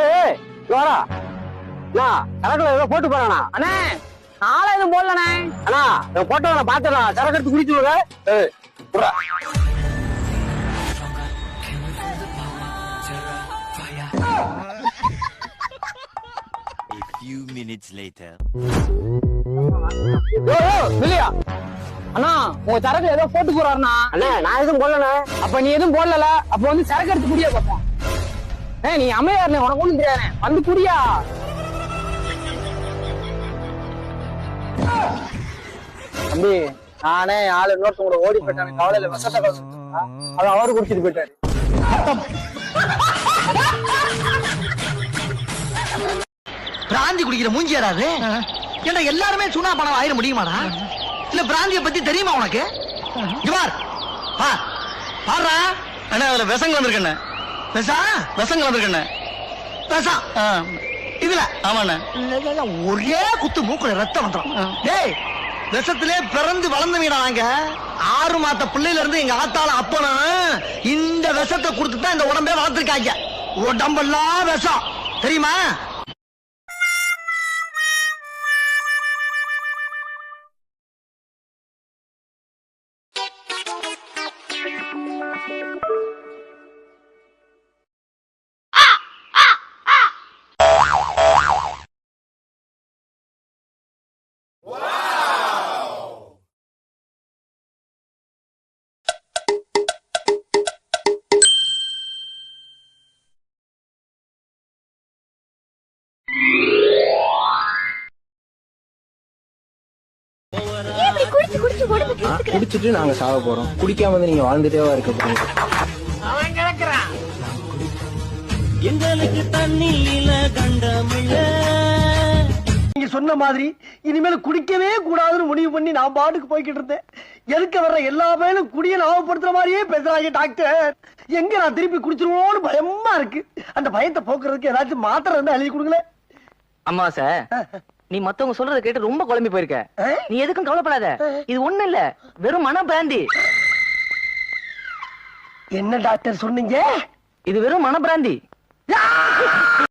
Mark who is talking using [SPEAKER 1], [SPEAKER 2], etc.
[SPEAKER 1] ஏய் அண்ணா சரக்குல ஏதோ போட்டு போறானா.
[SPEAKER 2] அண்ணே நாளை எதுவும் போடலண்ணே.
[SPEAKER 1] அண்ணா இவன் போட்டவன பாத்துடா சரக்கு எடுத்து குடிச்சுடுங்க ஏய் புறா
[SPEAKER 3] A few minutes later.
[SPEAKER 1] யோ யோ இல்லையா
[SPEAKER 2] அண்ணா உங்க சரக்குல ஏதோ போட்டு போறாருண்ணா.
[SPEAKER 1] அண்ணா நான் எதுவும் போடலண்ணே.
[SPEAKER 2] அப்ப நீ எதுவும் போடல அப்ப வந்து சரக்கு எடுத்து குடியா பாப்போம். ஏய் நீ அமையாருண்ணே உனக்கு ஒண்ணும் தெரியாதுண்ணே வந்து குடியா.
[SPEAKER 1] தம்பி நானே ஆளு இன்னொருத்தவங்க கூட ஓடி போயிட்டானே. கவலையில விஷத்தை அது அவரு குடிச்சிட்டு போயிட்டாரு.
[SPEAKER 4] பிராந்தி குடிக்கிற மூஞ்சி யாராது ஏன்டா எல்லாருமே சுனா பணம் ஆயிட முடியுமாடா? இல்ல பிராந்திய பத்தி தெரியுமா உனக்கு? ஜுவார் பா. பாடுறா. அண்ணா அதுல விஷங்க வந்திருக்கண்ணே விஷா விஷங்க வந்திருக்கண்ணே. விஷா இதுல? ஆமாண்ணே. ஒரே குத்து மூக்குல ரத்தம் வந்துடும் டேய் விஷத்திலே பிறந்து வளர்ந்தவீடா நாங்க ஆறு மாத்த பிள்ளையில இருந்து எங்க ஆத்தால அப்பனும் இந்த விஷத்தை கொடுத்து தான் இந்த உடம்பே வளர்த்துருக்காங்க. உடம்பெல்லாம் விஷம். தெரியுமா?
[SPEAKER 5] இப்படி குடிச்சு
[SPEAKER 1] குடிச்சிட்டு நாங்க சாக போறோம். குடிக்காம வந்து நீங்க வாழ்ந்துட்டேவா இருக்க போறீங்க.
[SPEAKER 4] எங்களுக்கு தண்ணியில கண்டமில்ல. நீங்க சொன்ன மாதிரி இனிமேல் குடிக்கவே கூடாதுன்னு முடிவு பண்ணி நான் பாட்டுக்கு போய்கிட்டு இருந்தேன். எதுக்கு வர்ற எல்லா பேரும் குடிய லாபப்படுத்துற மாதிரியே பேசுறாங்க டாக்டர். எங்க நான் திருப்பி குடிச்சிருவோன்னு பயமா இருக்கு. அந்த பயத்தை போக்குறதுக்கு ஏதாச்சும் மாத்திரை இருந்தா எழுதி கொடுங்களேன்.
[SPEAKER 2] அம்மா சார் நீ மத்தவங்க சொல்றத கேட்டு ரொம்ப குழம்பி போயிருக்க? நீ எதுக்கும் கவலைப்படாத. இது ஒண்ணு இல்ல. வெறும் மன பிராந்தி.
[SPEAKER 4] என்ன டாக்டர் சொன்னீங்க?
[SPEAKER 2] இது வெறும் மன பிராந்தி.